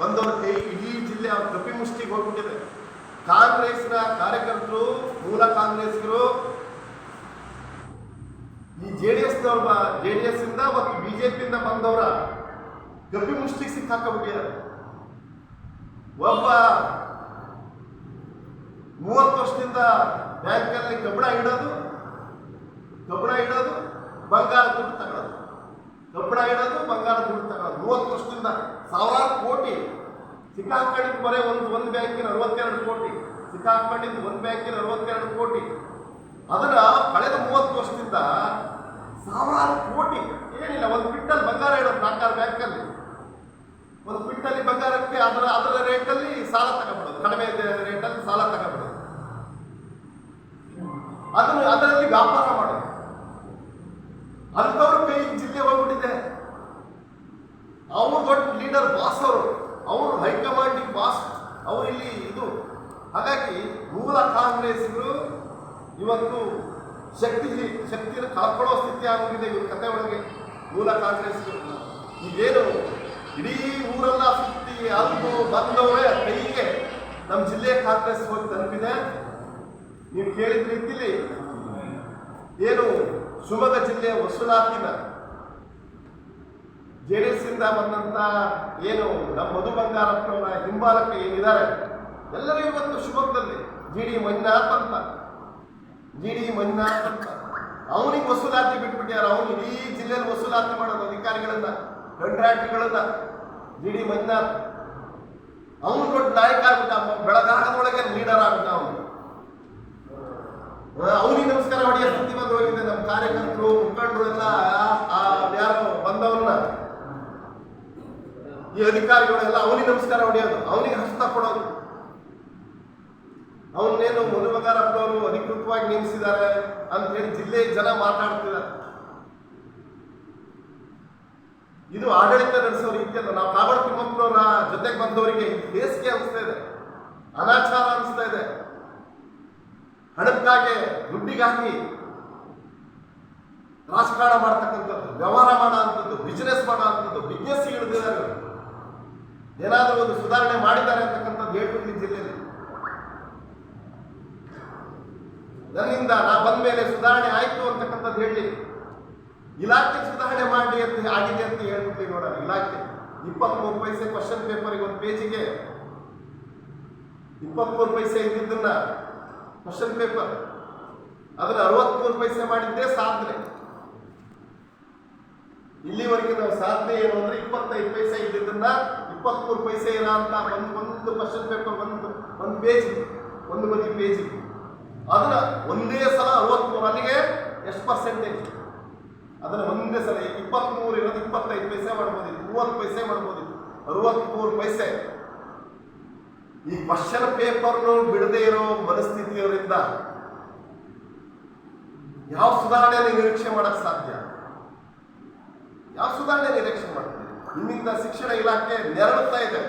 ಬಂದವರ ಕೈ ಇಡೀ ಜಿಲ್ಲೆ ಅವ್ರ ಕಪಿ ಮುಷ್ಟಿಗೆ ಹೋಗ್ಬಿಟ್ಟಿದೆ. ಕಾಂಗ್ರೆಸ್ನ ಕಾರ್ಯಕರ್ತರು, ಮೂಲ ಕಾಂಗ್ರೆಸ್ಗರು ಈ ಜೆ ಡಿ ಎಸ್ನವ್ರ, ಜೆ ಡಿ ಎಸ್ ಇಂದ ಮತ್ತು ಬಿಜೆಪಿಯಿಂದ ಬಂದವರ ಕಪಿ ಮುಷ್ಟಿಗೆ ಒಬ್ಬ ಮೂವತ್ತು ವರ್ಷದಿಂದ ಬ್ಯಾಂಕಲ್ಲಿ ಕಬ್ಬಣ ಇಡೋದು ಕಬ್ಬಣ ಇಡೋದು, ಬಂಗಾರ ದುಡ್ಡು ತಗೊಳ್ಳೋದು ಕಬ್ಬಣ ಇಡೋದು ಬಂಗಾರ ದುಡ್ಡು ತಗೊಳ್ಳೋದು ಮೂವತ್ತು ವರ್ಷದಿಂದ ಸಾವಿರಾರು ಕೋಟಿ. ಸಿಕ್ಕಾಕೊಂಡಿದ್ದು ಬರೀ ಒಂದು ಒಂದು ಬ್ಯಾಂಕಿನ ಅರವತ್ತೆರಡು ಕೋಟಿ. ಸಿಕ್ಕಾಕೊಂಡಿದ್ದು ಒಂದು ಬ್ಯಾಂಕಿನ ಅರವತ್ತೆರಡು ಕೋಟಿ. ಅದನ್ನ ಕಳೆದ ಮೂವತ್ತು ವರ್ಷದಿಂದ ಸಾವಿರಾರು ಕೋಟಿ. ಏನಿಲ್ಲ, ಒಂದು ಕ್ವಿಂಟಲ್ ಬಂಗಾರ ಇಡೋದು ನಾಲ್ಕಾರು ಬ್ಯಾಂಕಲ್ಲಿ. ಒಂದು ಕ್ವಿಂಟಲಿ ಬಂಗಾರಕ್ಕೆ ಅದರ ಅದರ ರೇಟಲ್ಲಿ ಸಾಲ ತಗೊಂಡ್ಬಿಡೋದು ಕಡಿಮೆ ರೇಟಲ್ಲಿ ಸಾಲ ತಗೊಂಡ್ಬಿಡೋದು ಅದನ್ನು, ಅದರಲ್ಲಿ ವ್ಯಾಪಾರ ಮಾಡೋದು. ಅಂಥವ್ರ ಕೈ ಜಿಲ್ಲೆ ಹೋಗ್ಬಿಟ್ಟಿದೆ ಅವ್ರು ದೊಡ್ಡ ಲೀಡರ್ ಬಾಸ್ ಅವರು ಅವರು ಹೈಕಮಾಂಡಿಗೆ ಅವರಿಲ್ಲಿ ಇದು. ಹಾಗಾಗಿ ಮೂಲ ಕಾಂಗ್ರೆಸ್ಗಳು ಇವತ್ತು ಶಕ್ತಿ ಶಕ್ತಿಯನ್ನು ಕಳ್ಕೊಳ್ಳೋ ಸ್ಥಿತಿ ಆಗೋಗಿದೆ ಇವ್ರ ಕತೆ ಒಳಗೆ. ಮೂಲ ಕಾಂಗ್ರೆಸ್ಗಳು ಈಗೇನು ಇಡೀ ಊರೆಲ್ಲ ಸುತ್ತಿ ಅಲ್ದು ಬಂದವರೇ ಕೈಗೆ ನಮ್ಮ ಜಿಲ್ಲೆ ಕಾಂಗ್ರೆಸ್ ಹೋಗಿ ತಲುಪಿದೆ. ನೀವು ಕೇಳಿದ ರೀತಿಯಲ್ಲಿ ಏನು ಶಿವಮೊಗ್ಗ ಜಿಲ್ಲೆಯ ವಸೂಲಾತಿನ ಜೆ ಡಿ ಬಂದಂತ ಏನು ನಮ್ಮ ಮಧು ಬಂಗಾರಪ್ಪನವರ ಹಿಂಬಾಲಕ ಏನಿದ್ದಾರೆ? ಎಲ್ಲರೂ ಇವತ್ತು ಶಿವಮೊಗ್ಗದಲ್ಲಿ ಜಿ ಡಿ ಮಂಜುನಾಥ್ ಅಂತ. ಜಿ ಡಿ ಮಂಜುನಾಥ್ ಅಂತ. ಅವನಿಗೆ ವಸೂಲಾತಿ ಬಿಟ್ಬಿಟ್ಟಾರ ಅವನು ಇಡೀ ಜಿಲ್ಲೆಯಲ್ಲಿ ವಸೂಲಾತಿ ಮಾಡೋದು ಅಧಿಕಾರಿಗಳನ್ನ ಕಂಟ್ರಾಕ್ಟ್ಗಳನ್ನ ಜಿ ಡಿ ಮಂಜುನಾಥ್ ಅವನು ದೊಡ್ಡ ನಾಯಕ ಆಗ್ಬಿಟ್ಟ ಬೆಳಗಾಗದೊಳಗೆ ಲೀಡರ್ ಆಗ್ಬಿಟ್ಟ ಅವನು ಅವನಿಗೆ ನಮಸ್ಕಾರ ಹೊಡೆಯೋ ಸ್ಥಿತಿ ಬಂದು ಹೋಗಿದೆ ನಮ್ಮ ಕಾರ್ಯಕರ್ತರು ಮುಖಂಡರು ಎಲ್ಲ ಆ- ಆ ಯಾರು ಬಂದವನ್ನ ಈ ಅಧಿಕಾರಿಗಳೆಲ್ಲ ಅವನಿಗೆ ನಮಸ್ಕಾರ ಹೊಡೆಯೋದು, ಅವನಿಗೆ ಹಸ್ತ ಕೊಡೋದು. ಅವನ್ನೇನು ಅವರು ಅಧಿಕೃತವಾಗಿ ನೇಮಿಸಿದ್ದಾರೆ ಅಂತ ಹೇಳಿ ಜಿಲ್ಲೆ ಜನ ಮಾತಾಡ್ತಿದ್ದಾರೆ. ಇದು ಆಡಳಿತ ನಡೆಸೋ ರೀತಿಯಲ್ಲ ನಾವು ಕಾಗಡ ತಿಮ್ಮಪ್ಪನವರ ಜೊತೆಗೆ ಬಂದವರಿಗೆ ಬೇಸಿಗೆ ಅನಿಸ್ತಾ ಇದೆ, ಅನಾಚಾರ ಅನಿಸ್ತಾ ಇದೆ. ಹಣಕ್ಕಾಗಿ ದುಡ್ಡಿಗಾಗಿ ರಾಜಕಾರಣ ಮಾಡ್ತಕ್ಕಂಥದ್ದು, ವ್ಯವಹಾರ ಮಾಡೋ ಅಂಥದ್ದು ಬಿಸ್ನೆಸ್ ಮಾಡೋ ಅಂಥದ್ದು ಬಿಸ್ನೆಸ್ ಹಿಡಿದಿದ್ದಾರೆ. ಏನಾದರೂ ಒಂದು ಸುಧಾರಣೆ ಮಾಡಿದ್ದಾರೆ ಅಂತಕ್ಕಂಥದ್ದು ಹೇಳ್ಬಿಡ್ಲಿ ಜಿಲ್ಲೆಯಲ್ಲಿ. ನನ್ನಿಂದ ನಾ ಬಂದ ಮೇಲೆ ಸುಧಾರಣೆ ಆಯಿತು ಅಂತಕ್ಕಂಥದ್ದು ಹೇಳಿ. ಇಲಾಖೆ ಸುಧಾರಣೆ ಮಾಡಿ ಅಂತ ಆಗಿದೆ ಅಂತ ಹೇಳ್ಬಿಟ್ಟು ನೋಡೋಣ. ಇಲಾಖೆ ಇಪ್ಪತ್ಮೂರು ಪೈಸೆ ಕ್ವಶನ್ ಪೇಪರಿಗೆ ಒಂದು ಪೇಜಿಗೆ ಇಪ್ಪತ್ಮೂರು ಪೈಸೆ ಇದ್ದಿದ್ದನ್ನ ಕ್ವಶನ್ ಪೇಪರ್ ಅದನ್ನ ಅರವತ್ಮೂರು ಪೈಸೆ ಮಾಡಿದ್ದೇ ಸಾಧನೆ. ಇಲ್ಲಿವರೆಗೆ ನಾವು ಸಾಧನೆ ಏನು ಅಂದ್ರೆ ಇಪ್ಪತ್ತೈದು ಪೈಸೆ ಇದ್ದಿದ್ದನ್ನ ಇಪ್ಪತ್ಮೂರು ಪೈಸೆ ಅಂತ ಒಂದು ಒಂದು ಕ್ವಶನ್ ಪೇಪರ್ ಒಂದು ಒಂದು ಪೇಜ್ ಒಂದು ಬದಿ ಪೇಜ್ ಅದನ್ನ ಒಂದೇ ಸಲ ಅರವತ್ಮೂರು ಅಲ್ಲಿಗೆ ಎಷ್ಟು ಪರ್ಸೆಂಟೇಜ್ ಅದನ್ನ ಒಂದೇ ಸಲ ಇಪ್ಪತ್ಮೂರು ಇರೋದು ಇಪ್ಪತ್ತೈದು ಪೈಸೆ ಮಾಡ್ಬೋದಿತ್ತು, ಮೂವತ್ತು ಪೈಸೆ ಮಾಡ್ಬೋದಿತ್ತು, ಅರವತ್ಮೂರು ಪೈಸೆ. ಈ ಕ್ವಶನ್ ಪೇಪರ್ನು ಬಿಡದೆ ಇರೋ ಮನಸ್ಥಿತಿಯವರಿಂದ ಯಾವ ಸುಧಾರಣೆಯನ್ನು ನಿರೀಕ್ಷೆ ಮಾಡಕ್ಕೆ ಸಾಧ್ಯ? ಯಾವ ಸುಧಾರಣೆ ನಿರೀಕ್ಷೆ ಮಾಡ್ತೀವಿ ನಿಮ್ಮಿಂದ ಶಿಕ್ಷಣ ಇಲಾಖೆ ನೆರಳುತ್ತಾ ಇದೆ.